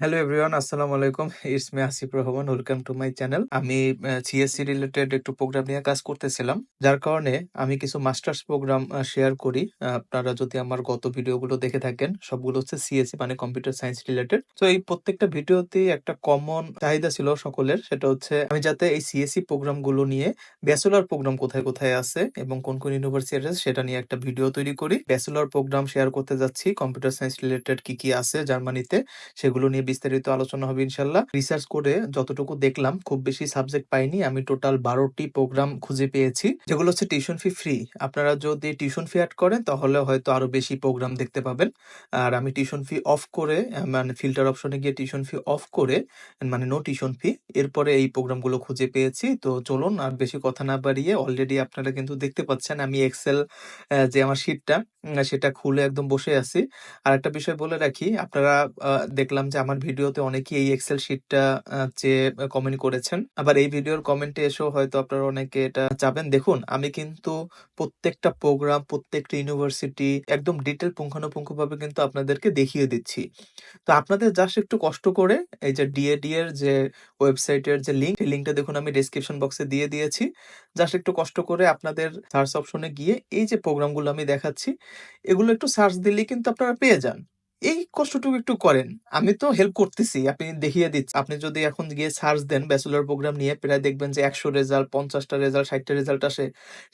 Hello everyone আসসালামু আলাইকুম it's me Asif Rahman welcome to my channel আমি CSC related একটু প্রোগ্রাম নিয়ে কাজ করতেছিলাম। যার কারণে আমি কিছু মাস্টার্স প্রোগ্রাম শেয়ার করি। আপনারা যদি আমার গত ভিডিওগুলো দেখে থাকেন, সবগুলো হচ্ছে সিএসসি মানে কম্পিউটার সায়েন্স রিলেটেড তো এই প্রত্যেকটা ভিডিওতে একটা কমন চাহিদা ছিল সকলের। সেটা হচ্ছে আমি যাতে এই সিএসসি প্রোগ্রামগুলো নিয়ে ব্যাচেলর প্রোগ্রাম কোথায় কোথায় আছে এবং কোন কোন ইউনিভার্সিটি আছে, সেটা নিয়ে একটা ভিডিও তৈরি করি। ব্যাচেলর প্রোগ্রাম শেয়ার করতে যাচ্ছি। কম্পিউটার সায়েন্স রিলেটেড কি কি আছে জার্মানিতে সেগুলো নিয়ে বিস্তারিত আলোচনা হবে ইনশাল্লাহ রিসার্চ করে যতটুকু দেখলাম, খুব বেশি সাবজেক্ট পাইনি। আমি টোটাল বারোটি প্রোগ্রাম খুঁজে পেয়েছি। যেগুলো হচ্ছে টিউশন ফি ফ্রি আপনারা যদি টিউশন ফি অ্যাড করেন, তাহলে হয়তো আরও বেশি প্রোগ্রাম দেখতে পাবেন। আর আমি টিউশন ফি অফ করে মানে ফিল্টার অপশনে গিয়ে টিউশন ফি অফ করে মানে নো টিউশন ফি এরপরে এই প্রোগ্রামগুলো খুঁজে পেয়েছি। তো চলুন, আর বেশি কথা না বাড়িয়ে অলরেডি আপনারা কিন্তু দেখতে পাচ্ছেন আমি এক্সেল যে আমার শিটটা সেটা খুলে একদম বসে আছি। আর একটা বিষয় বলে রাখি, আপনারা দেখলাম যে আমার ভিডিওতে অনেকেই এই এক্সেল শিটটা চেয়ে কমেন্ট করেছেন। আবার এই ভিডিওর কমেন্টে এসেও হয়তো আপনারা অনেকে এটা চাবেন। দেখুন, আমি কিন্তু প্রত্যেকটা প্রোগ্রাম প্রত্যেকটা ইউনিভার্সিটি একদম ডিটেল পুঙ্খানুপুঙ্খ ভাবে কিন্তু আপনাদেরকে দেখিয়ে দিচ্ছি। তো আপনাদের জাস্ট একটু কষ্ট করে এই যে ডিএডি এর যে ওয়েবসাইটের যে লিঙ্ক সেই লিঙ্কটা দেখুন, আমি ডেসক্রিপশন বক্সে দিয়ে দিয়েছি। জাস্ট একটু কষ্ট করে আপনাদের সার্চ অপশনে গিয়ে এই যে প্রোগ্রামগুলো আমি দেখাচ্ছি, এগুলো একটু সার্চ দিলেই কিন্তু আপনারা পেয়ে যান। এই কষ্টটুকু একটু করেন। আমি তো হেল্প করতেছি, আপনি দেখিয়ে দিচ্ছি আপনি যদি এখন গিয়ে সার্চ দেন ব্যাচেলর প্রোগ্রাম নিয়ে, প্রায় দেখবেন যে একশো রেজাল্ট পঞ্চাশটা রেজাল্ট ষাটটা রেজাল্ট আসে।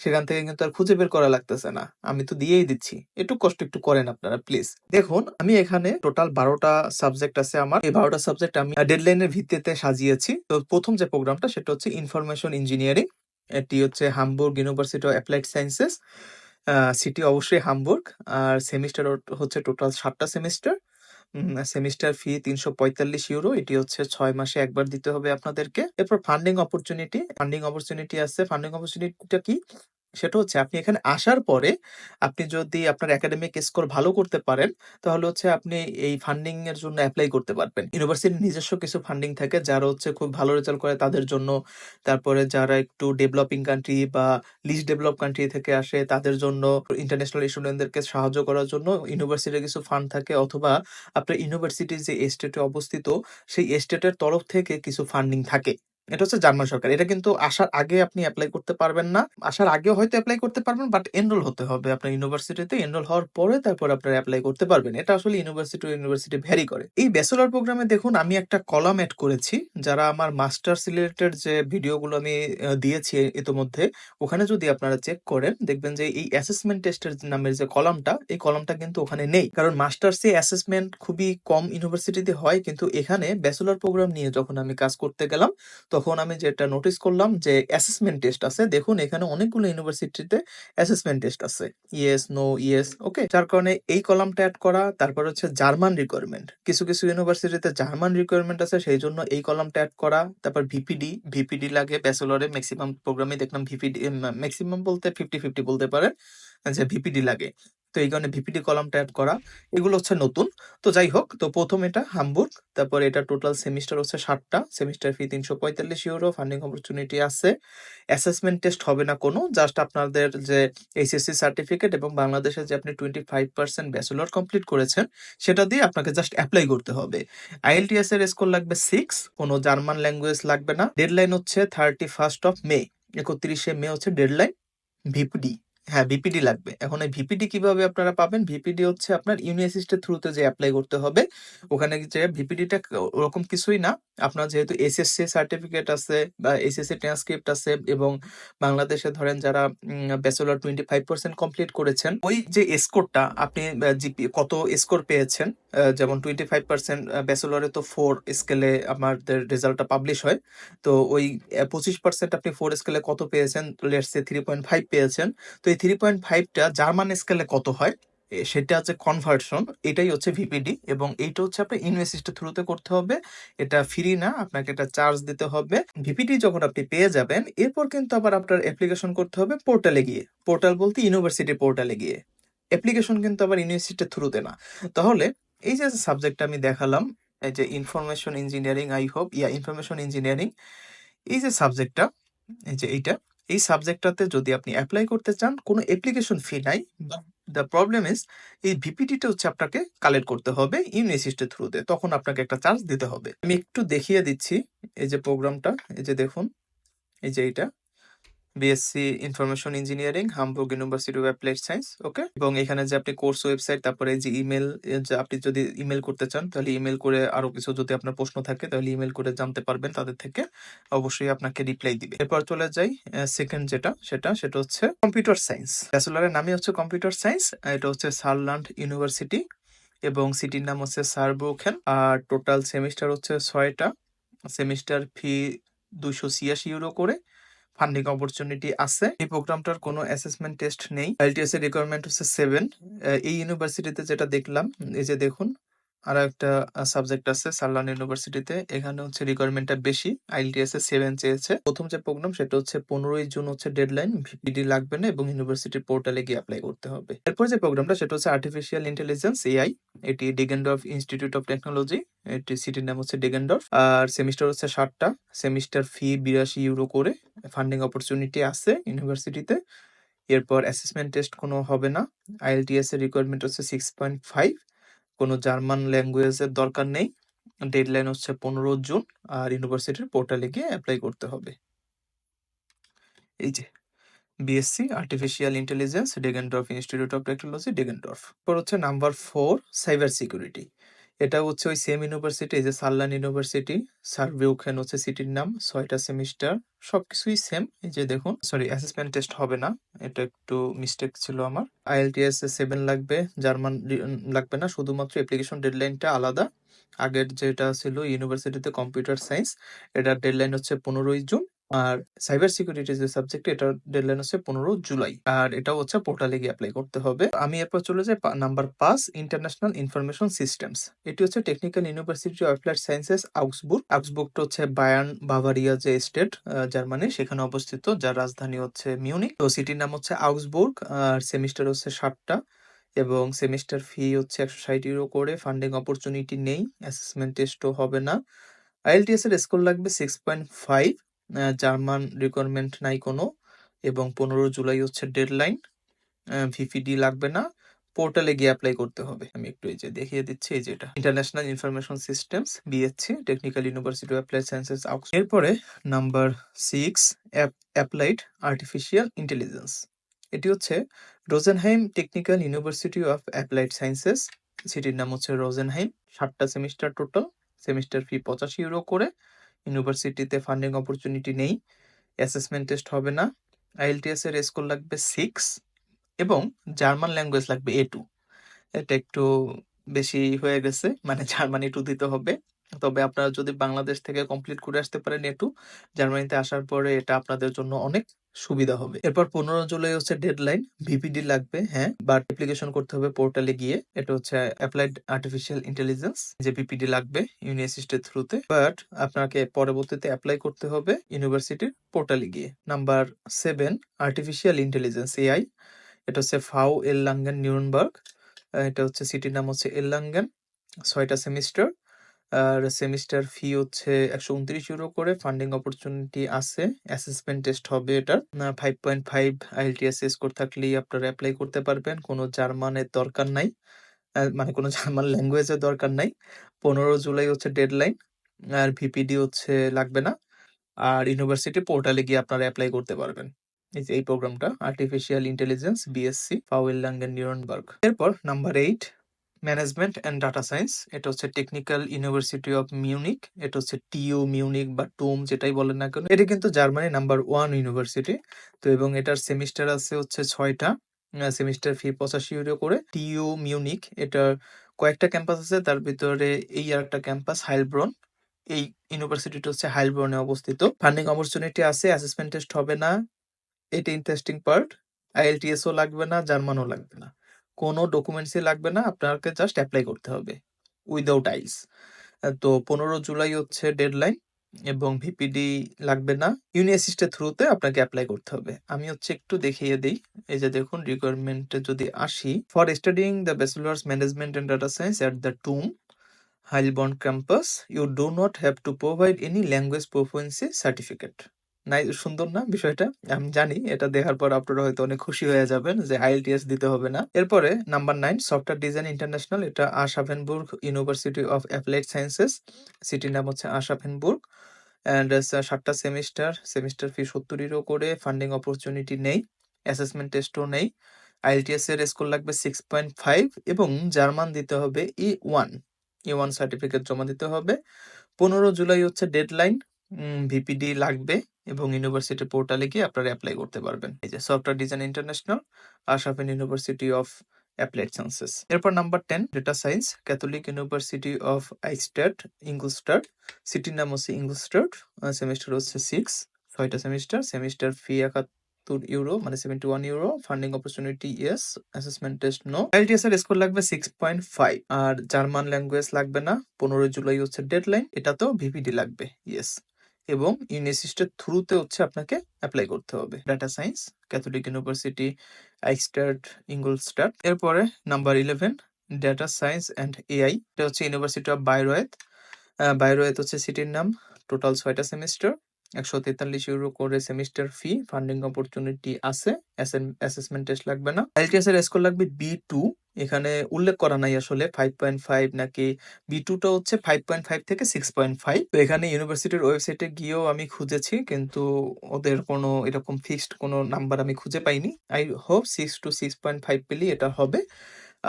সেখান থেকে কিন্তু আর খুঁজে বের করা লাগতেছে না। আমি তো দিয়েই দিচ্ছি। একটু কষ্ট একটু করেন আপনারা প্লিজ দেখুন, আমি এখানে টোটাল বারোটা সাবজেক্ট আছে আমার। এই বারোটা সাবজেক্ট আমি ডেডলাইনের ভিত্তিতে সাজিয়েছি। তো প্রথম যে প্রোগ্রামটা সেটা হচ্ছে ইনফরমেশন ইঞ্জিনিয়ারিং এটি হচ্ছে Hamburg university of applied sciences city অবশ্যই হামবুর্গ। আর সেমিস্টার হচ্ছে টোটাল সাতটা সেমিস্টার। সেমিস্টার ফি তিনশো পঁয়তাল্লিশ ইউরো। এটি হচ্ছে ছয় মাসে একবার দিতে হবে আপনাদেরকে। এরপর ফান্ডিং অপরচুনিটি ফান্ডিং অপরচুনিটি আছে। ফান্ডিং অপরচুনিটিটা কি? সেটা হচ্ছে আপনি এখানে আসার পরে আপনি যদি আপনার একাডেমিক স্কোর ভালো করতে পারেন, তাহলে হচ্ছে আপনি এই ফান্ডিং এর জন্য অ্যাপ্লাই করতে পারবেন। ইউনিভার্সিটির নিজস্ব কিছু ফান্ডিং থাকে যারা হচ্ছে খুব ভালো রেজাল্ট করে তাদের জন্য। তারপরে যারা একটু ডেভেলপিং কান্ট্রি বা লিস্ট ডেভেলপ কান্ট্রি থেকে আসে তাদের জন্য ইন্টারন্যাশনাল স্টুডেন্টদেরকে সাহায্য করার জন্য ইউনিভার্সিটির কিছু ফান্ড থাকে অথবা আপনার ইউনিভার্সিটির যে এস্টেটে অবস্থিত, সেই এস্টেটের তরফ থেকে কিছু ফান্ডিং থাকে। এটা হচ্ছে জার্মান সরকার। এটা কিন্তু আসার আগে আপনি অ্যাপ্লাই করতে পারবেন না। আসার আগেও হয়তো অ্যাপ্লাই করতে পারবেন বাট এনরোল হতে হবে। আপনার ইউনিভার্সিটিতে এনরোল হওয়ার পরে তারপর আপনার অ্যাপ্লাই করতে পারবেন। এটা আসলে ইউনিভার্সিটি ইউনিভার্সিটি ভ্যারি করে। এই ব্যাচেলর প্রোগ্রামে দেখুন, আমি একটা কলাম অ্যাড করেছি, যারা আমার মাস্টার্স রিলেটেড যে ভিডিওগুলো আমি দিয়েছি ইতোমধ্যে, ওখানে যদি আপনারা চেক করেন, দেখবেন যে এই অ্যাসেসমেন্ট টেস্টের নামের যে কলামটা এই কলামটা কিন্তু ওখানে নেই। কারণ মাস্টার্সে অ্যাসেসমেন্ট খুবই কম ইউনিভার্সিটিতে হয়, কিন্তু এখানে ব্যাচেলর প্রোগ্রাম নিয়ে যখন আমি কাজ করতে গেলাম, তখন আমি যেটা নোটিস করলাম যে অ্যাসেসমেন্ট টেস্ট আছে। দেখুন, এখানে অনেকগুলো ইউনিভার্সিটিতে অ্যাসেসমেন্ট টেস্ট আছে। ইয়েস নো ইয়েস ওকে যার কারণে এই কলামটা অ্যাড করা, তারপর হচ্ছে জার্মান রিকোয়ারমেন্ট কিছু কিছু ইউনিভার্সিটিতে জার্মান রিকোয়ারমেন্ট আছে, সেই জন্য এই কলামটা অ্যাড করা। তারপর ভিপিডি ভিপিডি লাগে ব্যাচেলরে ম্যাক্সিমাম প্রোগ্রামে দেখলাম ভিপিডি ম্যাক্সিমাম বলতে ফিফটি ফিফটি বলতে পারেন, যে ভিপিডি লাগে। তো এই কারণে ভিপিডি কলামটা অ্যাড করা, এগুলো হচ্ছে নতুন। তো যাই হোক, তো প্রথম এটা হামবুর্গ তারপর এটা টোটাল সেমিস্টার হচ্ছে ষাটটা সেমিস্টার ফি তিনশো পঁয়তাল্লিশ ইউরো ফান্ডিং অপরচুনিটি আছে। অ্যাসেসমেন্ট টেস্ট হবে না কোনো জাস্ট আপনাদের যে এইচএসসি সার্টিফিকেট এবং বাংলাদেশে যে আপনি twenty five percent bachelor complete করেছেন, সেটা দিয়ে আপনাকে জাস্ট অ্যাপ্লাই করতে হবে। আইএলটিএস এর স্কোর লাগবে সিক্স কোনো জার্মান ল্যাঙ্গুয়েজ লাগবে না। ডেডলাইন হচ্ছে থার্টি ফার্স্ট অফ মে একত্রিশে মে হচ্ছে ডেডলাইন ভিপিডি হ্যাঁ ভিপিডি লাগবে। এখন এই ভিপিডি কীভাবে আপনারা পাবেন? ভিপিডি হচ্ছে আপনার ইউনিভার্সিটির থ্রুতে যে অ্যাপ্লাই করতে হবে, ওখানে যে ভিপিডিটা ওরকম কিছুই না। আপনার যেহেতু এসএসসি সার্টিফিকেট আছে বা এসএসসি ট্রান্সক্রিপ্ট আছে এবং বাংলাদেশে ধরেন যারা bachelor twenty five percent complete করেছেন, ওই যে স্কোরটা আপনি কত স্কোর পেয়েছেন যেমন টোয়েন্টি ফাইভ পার্সেন্ট ব্যাচেলরে তো ফোর স্কেলে আমাদের রেজাল্টটা পাবলিশ হয়। তো ওই পঁচিশ পার্সেন্ট আপনি ফোর স্কেলে কত পেয়েছেন? লেটসে থ্রি পয়েন্ট ফাইভ পেয়েছেন। তো এই থ্রি পয়েন্ট ফাইভটা জার্মান স্কেলে কত হয়? সেটা হচ্ছে কনভার্সন এটাই হচ্ছে ভিপিডি এবং এইটা হচ্ছে আপনার ইউনিভার্সিটির থ্রুতে করতে হবে। এটা ফ্রি না, আপনাকে এটা চার্জ দিতে হবে। ভিপিডি যখন আপনি পেয়ে যাবেন, এরপর কিন্তু আবার আপনার অ্যাপ্লিকেশন করতে হবে পোর্টালে গিয়ে। পোর্টাল বলতে ইউনিভার্সিটি পোর্টালে গিয়ে। অ্যাপ্লিকেশন কিন্তু আবার ইউনিভার্সিটির থ্রুতে না। তাহলে এই যে সাবজেক্টটা আমি দেখালাম, এই যে information engineering I hope yeah information engineering এই যে সাবজেক্টটা এই যে এইটা, এই সাবজেক্টটাতে যদি আপনি অ্যাপ্লাই করতে চান, কোনো অ্যাপ্লিকেশন ফি নাই। দ্য প্রবলেম ইজ এই ভিপিটিটা হচ্ছে আপনাকে কালেক্ট করতে হবে ইউনিসিস্টের থ্রুতে তখন আপনাকে একটা চার্জ দিতে হবে। আমি একটু দেখিয়ে দিচ্ছি, এই যে প্রোগ্রামটা এই যে দেখুন, এই যে এটা BSc information engineering Hamburg university of applied science okay এবং এখানে যে আপনি কোর্স ওয়েবসাইট তারপরে যে ইমেল আপনি যদি ইমেল করতে চান, তাহলে ইমেল করে আরও কিছু যদি আপনার প্রশ্ন থাকে, তাহলে ইমেল করে জানতে পারবেন তাদের থেকে, অবশ্যই আপনাকে রিপ্লাই দিবে। এরপর চলে যাই সেকেন্ড যেটা, সেটা সেটা হচ্ছে কম্পিউটার সায়েন্স ব্যাচেলারের নামই হচ্ছে কম্পিউটার সায়েন্স এটা হচ্ছে সারল্যান্ড ইউনিভার্সিটি এবং সিটির নাম হচ্ছে সারব্রোখেন, আর টোটাল সেমিস্টার হচ্ছে ছয়টা সেমিস্টার ফি দুইশো ছিয়াশি ইউরো করে ফান্ডিং অপরচুনিটি আছে। এই প্রোগ্রামটার কোনো অ্যাসেসমেন্ট টেস্ট নেই। এলটিএস এর রিকোয়ারমেন্ট হচ্ছে সেভেন এই ইউনিভার্সিটিতে যেটা দেখলাম, এই যে দেখুন আর একটা সাবজেক্ট আছে সারলান ইউনিভার্সিটিতে এখানে হচ্ছে রিকোয়ারমেন্টটা বেশি আইএলটিএস এ সেভেন চেয়েছে। প্রথম যে প্রোগ্রাম সেটা হচ্ছে পনেরোই জুন হচ্ছে ডেডলাইন ভিপিডি লাগবে না এবং ইউনিভার্সিটির পোর্টালে গিয়ে অ্যাপ্লাই করতে হবে। এরপর যে প্রোগ্রামটা সেটা হচ্ছে আর্টিফিশিয়াল ইন্টেলিজেন্স এআই এটি ডিগেন্ডর্ফ ইনস্টিটিউট অফ টেকনোলজি এটি সিটির নাম হচ্ছে ডিগেন্ডর্ফ আর সেমিস্টার হচ্ছে ষাটটা সেমিস্টার ফি বিরাশি ইউরো করে ফান্ডিং অপরচুনিটি আছে ইউনিভার্সিটিতে এরপর অ্যাসেসমেন্ট টেস্ট কোনো হবে না আইএলটিএস এর রিকোয়ারমেন্ট হচ্ছে সিক্স পয়েন্ট ফাইভ কোনো জার্মান ল্যাঙ্গুয়েজের দরকার নেই। ডেডলাইন হচ্ছে পনেরো জুন আর ইউনিভার্সিটির পোর্টালে গিয়ে অ্যাপ্লাই করতে হবে। এই যে BSc artificial intelligence Deggendorf institute of technology Deggendorf পর হচ্ছে নাম্বার ফোর সাইবার সিকিউরিটি এটা হচ্ছে ওই সেম ইউনিভার্সিটি যে সাল্লান ইউনিভার্সিটি সার্ভেওখান হচ্ছে সিটির নাম, ছয়টা সেমিস্টার সবকিছুই সেম এই যে দেখুন সরি অ্যাসেসমেন্ট টেস্ট হবে না, এটা একটু মিস্টেক ছিল আমার। আইএলটিএস সেভেন লাগবে জার্মান লাগবে না, শুধুমাত্র অ্যাপ্লিকেশন ডেডলাইনটা আলাদা। আগের যেটা ছিল ইউনিভার্সিটিতে কম্পিউটার সায়েন্স এটার ডেডলাইন হচ্ছে পনেরোই জুন আর সাইবার সিকিউরিটি যে সাবজেক্ট এটার ডেডলাইন হচ্ছে পনেরো জুলাই। আর এটা হচ্ছে পোর্টালে গিয়ে অ্যাপ্লাই করতে হবে। আমি এরপর চলে যাই নাম্বার পাঁচ ইন্টারন্যাশনাল ইনফরমেশন সিস্টেমস এটি হচ্ছে technical university of applied sciences Augsburg আউক্সবুর্গটা হচ্ছে বায়ান বাভারিয়া যে স্টেট জার্মানি। সেখানে অবস্থিত, যার রাজধানী হচ্ছে মিউনিক তো সিটির নাম হচ্ছে আউক্সবুর্গ আর সেমিস্টার হচ্ছে ষাটটা এবং সেমিস্টার ফি হচ্ছে একশো ষাট ইউরো করে। ফান্ডিং অপরচুনিটি নেই অ্যাসেসমেন্ট টেস্টও হবে না। আইএলটিএস এর স্কোর লাগবে six point five German requirement নাই কোনো, এবং পনেরো জুলাই হচ্ছে ডেডলাইন ভিপিডি লাগবে না পোর্টালে গিয়ে অ্যাপ্লাই করতে হবে। আমি একটু এই যে দেখিয়ে দিচ্ছি, এই যেটা international information systems BSc technical university applied sciences আউক্স এরপরে number six applied artificial intelligence এটি হচ্ছে Rosenheim technical university of applied sciences সিটির নাম হচ্ছে রোজেনহাইম সাতটা সেমিস্টার টোটাল সেমিস্টার ফি পঁচাশি ইউরো করে ইউনিভার্সিটিতে ফান্ডিং অপরচুনিটি নেই, অ্যাসেসমেন্ট টেস্ট হবে না, আইএলটিএস এর স্কোর লাগবে সিক্স এবং জার্মান ল্যাঙ্গুয়েজ লাগবে এ টু। এটা একটু বেশি হয়ে গেছে মানে জার্মানি টু দিতে হবে। তবে আপনারা যদি বাংলাদেশ থেকে কমপ্লিট করে আসতে পারেন এ টু জার্মানিতে আসার পরে এটা আপনাদের জন্য অনেক সুবিধা হবে। এরপর পনেরো জুলাই হচ্ছে ডেডলাইন ভিপিডি লাগবে হ্যাঁ বাট অ্যাপ্লিকেশন করতে হবে পোর্টালে গিয়ে। এটা হচ্ছে অ্যাপ্লাইড আর্টিফিশিয়াল ইন্টেলিজেন্স যে ভিপিডি লাগবে ইউনিভার্সিটির থ্রুতে বাট আপনাকে পরবর্তীতে অ্যাপ্লাই করতে হবে ইউনিভার্সিটির পোর্টালে গিয়ে। Number seven artificial intelligence AI এটা হচ্ছে ফাউ এল লাঙ্গেন নিউরনবার্গ এটা হচ্ছে সিটির নাম হচ্ছে এল লাঙ্গেন ছয়টা সেমিস্টার আর সেমিস্টার ফি হচ্ছে একশো উনত্রিশ ইউরো করে ফান্ডিং অপরচুনিটি আছে অ্যাসেসমেন্ট টেস্ট হবে এটা five point five IELTS score থাকলেই আপনারা অ্যাপ্লাই করতে পারবেন, কোনো জার্মানের দরকার নাই। মানে কোনো জার্মান ল্যাঙ্গুয়েজের দরকার নাই। পনেরো জুলাই হচ্ছে ডেডলাইন আর ভিপিডি হচ্ছে লাগবে না, আর ইউনিভার্সিটি পোর্টালে গিয়ে আপনারা অ্যাপ্লাই করতে পারবেন। এই যে, এই প্রোগ্রামটা আর্টিফিশিয়াল ইন্টেলিজেন্স বিএসসি পাওয়েল ল্যাঙ্গেন নিউরনবার্গ এরপর number eight management and data science এটা হচ্ছে টেকনিক্যাল ইউনিভার্সিটি অফ মিউনিক এটা হচ্ছে টিও মিউনিক বা টুম যেটাই বলেন না কেন, এটা কিন্তু জার্মানি নাম্বার ওয়ান ইউনিভার্সিটি তো এবং এটার সেমিস্টার আছে হচ্ছে ছয়টা সেমিস্টার ফি পঁচাশি ইউরো করে। টিও মিউনিক এটার কয়েকটা ক্যাম্পাস আছে, তার ভিতরে এই আর একটা ক্যাম্পাস হাইলব্রন এই ইউনিভার্সিটিটা হচ্ছে হাইলব্রনে অবস্থিত। ফান্ডিং অপরচুনিটি আছে অ্যাসেসমেন্ট টেস্ট হবে না, এটা ইন্টারেস্টিং পার্ট আইএলটিএসও লাগবে না জার্মানও লাগবে না। কোনো ডকুমেন্টসই লাগবে না, আপনাকে জাস্ট অ্যাপ্লাই করতে হবে উইদাউট আইস তো পনেরো জুলাই হচ্ছে ডেডলাইন এবং ভিপিডি লাগবে না ইউনিভার্সিটির থ্রুতে আপনাকে অ্যাপ্লাই করতে হবে। আমি হচ্ছে একটু দেখিয়ে দিই, এই যে দেখুন রিকোয়ারমেন্টে যদি আসি for studying the bachelors management and data science at the TUM Heilbronn campus you do not have to provide any language proficiency certificate নাই সুন্দর না বিষয়টা? আমি জানি এটা দেখার পর আপনারা হয়তো অনেক খুশি হয়ে যাবেন যে আইএলটিএস দিতে হবে না। এরপরে number nine software design international এটা Aschaffenburg university of applied sciences. সিটির নাম হচ্ছে Aschaffenburg. And uh ৭ semester, semester fee ৭০ euro করে ফান্ডিং অপরচুনিটি নেই। অ্যাসেসমেন্ট টেস্টও নেই। আইএলটিএস এর স্কোর লাগবে 6.5 এবং জার্মান দিতে হবে ই1। ই1 সার্টিফিকেট জমা দিতে হবে। ১৫ জুলাই হচ্ছে ডেডলাইন। ভিপিডি লাগবে এবং ইউনিভার্সিটি পোর্টালে গিয়ে আপনারা অ্যাপ্লাই করতে পারবেন। এই যে সফটওয়্যার ডিজাইন ইন্টারন্যাশনাল, আশাফেন ইউনিভার্সিটি অফ অ্যাপ্লাইড সায়েন্সেস। এরপর number ten data science, catholic university of Eichstätt, Ingolstadt. সিটির নাম হচ্ছে ইংলস্টাড। আ সেমিস্টার হচ্ছে সিক্স ছয়টা সেমিস্টার। সেমিস্টার ফি ৭১ ইউরো মানে 71 euro. Funding opportunity yes, assessment test no. IELTS এর score লাগবে 6.5 আর জার্মান ল্যাঙ্গুয়েজ লাগবে না। ১৫ জুলাই হচ্ছে ডেডলাইন। তো ভিভিডি লাগবে ইয়েস। এবং ইউনিসিস্টের থ্রুতে হচ্ছে আপনাকে অ্যাপ্লাই করতে হবে। Data science, catholic university, Eichstätt Ingolstadt. এরপরে number eleven data science and AI. এটা হচ্ছে ইউনিভার্সিটি অফ বাইরোয়েত বাইরোয়েত হচ্ছে সিটির নাম। টোটাল ৬ টা সেমিস্টার। ১৪৩ ইউরো করে সেমিস্টার ফি। ফান্ডিং অপরচুনিটি আছে। অ্যাসেসমেন্ট টেস্ট লাগবে না। আইএলটিএস এর স্কোর লাগবে বি2 এখানে উল্লেখ করা নাই আসলে 5.5 নাকি বি2 টা হচ্ছে 5.5 থেকে 6.5 তো এখানে ইউনিভার্সিটির ওয়েবসাইটে গিয়েও আমি খুঁজেছি, কিন্তু ওদের কোনো এরকম ফিক্সড কোনো নাম্বার আমি খুঁজে পাইনি। আই হোপ 6 টু 6.5 পেলেই এটা হবে।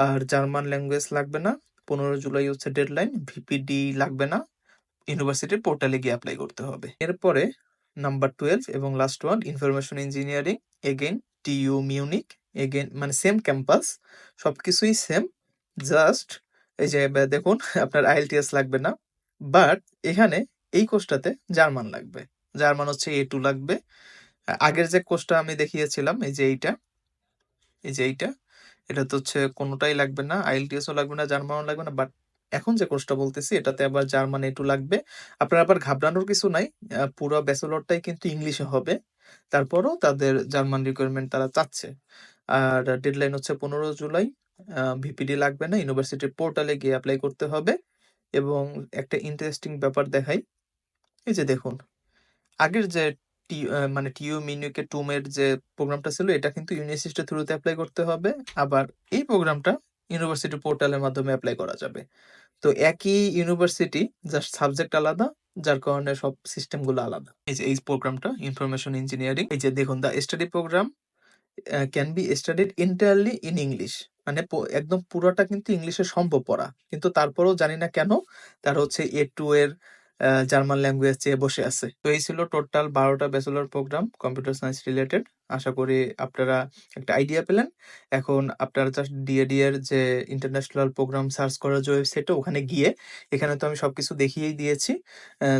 আর জার্মান ল্যাঙ্গুয়েজ লাগবে না। ১৫ জুলাই হচ্ছে ডেডলাইন। ভিপিডি লাগবে না। ইউনিভার্সিটির পোর্টালে গিয়ে অ্যাপ্লাই করতে হবে। এরপরে নাম্বার 12 এবং last one information engineering again TU Munich again মানে সেম ক্যাম্পাস সবকিছুই সেম জাস্ট এই যে দেখুন আপনার আইএলটিএস লাগবে না। বাট এখানে এই কোর্সটাতে জার্মান লাগবে। জার্মান হচ্ছে এ টু লাগবে। আগের যে কোর্সটা আমি দেখিয়েছিলাম এই যে এইটা এই যে এইটা এটা তো হচ্ছে কোনোটাই লাগবে না। আইএলটিএসও লাগবে না, জার্মানও লাগবে না। বাট এখন যে কোর্সটা বলতেছি এটাতে আবার জার্মান এটু লাগবে। আপনার আবার ঘাবড়ানোর কিছু নাই। পুরো ব্যাচেলরটাই কিন্তু ইংলিশে হবে। তারপরও তাদের জার্মান রিকোয়ারমেন্ট তারা চাচ্ছে। আর ডেডলাইন হচ্ছে ১৫ জুলাই। ভিপিডি লাগবে না। ইউনিভার্সিটির পোর্টালে গিয়ে অ্যাপ্লাই করতে হবে। এবং একটা ইন্টারেস্টিং ব্যাপার দেখাই। এই যে দেখুন, আগের যে টি মানে টিইউ মিনিউকে টুমের যে প্রোগ্রামটা ছিল এটা কিন্তু ইউনিসিস্টের থ্রুতে অ্যাপ্লাই করতে হবে। আবার এই প্রোগ্রামটা ইউনিভার্সিটি পোর্টালের মাধ্যমে অ্যাপ্লাই করা যাবে। তো একই ইউনিভার্সিটি জাস্ট সাবজেক্ট আলাদা, যার কারণে সব সিস্টেমগুলো আলাদা। এই যে, এই প্রোগ্রামটা ইনফরমেশন ইঞ্জিনিয়ারিং এই যে দেখুন the study programme can be studied entirely in English মানে একদম পুরোটা কিন্তু ইংলিশে সম্ভব পড়া। কিন্তু তারপরেও জানি না কেন, তার হচ্ছে এ টু এর জার্মান ল্যাঙ্গুয়েজ চেয়ে বসে আছে। তো এই ছিল টোটাল ১২ টা bachelor programme computer science related. আশা করি আপনারা একটা আইডিয়া পেলেন। এখন আপনারা জাস্ট ডিএডি এর যে ইন্টারন্যাশনাল প্রোগ্রাম সার্চ করার যে ওয়েবসাইটটা ওখানে গিয়ে এখানে তো আমি সবকিছু দেখিয়েই দিয়েছি।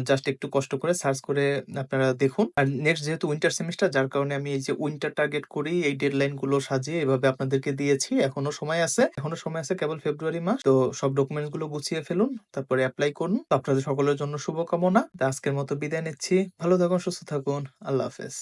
জাস্ট একটু কষ্ট করে সার্চ করে আপনারা দেখুন। আর নেক্সট যেহেতু উইন্টার সেমিস্টার যার কারণে আমি এই যে উইন্টার টার্গেট করি এই ডেডলাইনগুলো সাজিয়ে এভাবে আপনাদেরকে দিয়েছি। এখনও সময় আছে। এখনও সময় আছে কেবল ফেব্রুয়ারি মাস। তো সব ডকুমেন্টসগুলো গুছিয়ে ফেলুন। তারপরে অ্যাপ্লাই করুন। আপনাদের সকলের জন্য শুভকামনা। আজকের মতো বিদায় নিচ্ছি। ভালো থাকুন, সুস্থ থাকুন। আল্লাহ হাফেজ।